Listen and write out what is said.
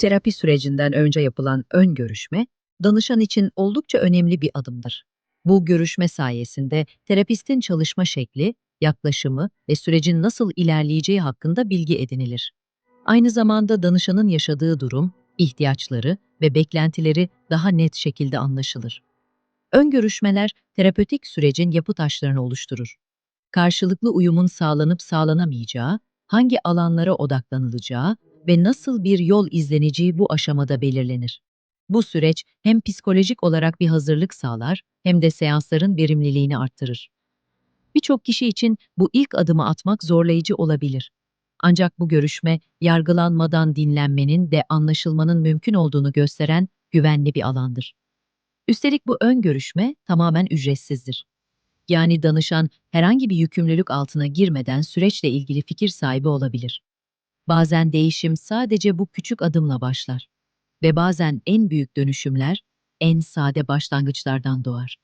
Terapi sürecinden önce yapılan ön görüşme, danışan için oldukça önemli bir adımdır. Bu görüşme sayesinde terapistin çalışma şekli, yaklaşımı ve sürecin nasıl ilerleyeceği hakkında bilgi edinilir. Aynı zamanda danışanın yaşadığı durum, ihtiyaçları ve beklentileri daha net şekilde anlaşılır. Ön görüşmeler terapötik sürecin yapı taşlarını oluşturur. Karşılıklı uyumun sağlanıp sağlanamayacağı, hangi alanlara odaklanılacağı ve nasıl bir yol izleneceği bu aşamada belirlenir. Bu süreç hem psikolojik olarak bir hazırlık sağlar hem de seansların verimliliğini arttırır. Birçok kişi için bu ilk adımı atmak zorlayıcı olabilir. Ancak bu görüşme yargılanmadan dinlenmenin ve anlaşılmanın mümkün olduğunu gösteren güvenli bir alandır. Üstelik bu ön görüşme tamamen ücretsizdir. Yani danışan herhangi bir yükümlülük altına girmeden süreçle ilgili fikir sahibi olabilir. Bazen değişim sadece bu küçük adımla başlar ve bazen en büyük dönüşümler en sade başlangıçlardan doğar.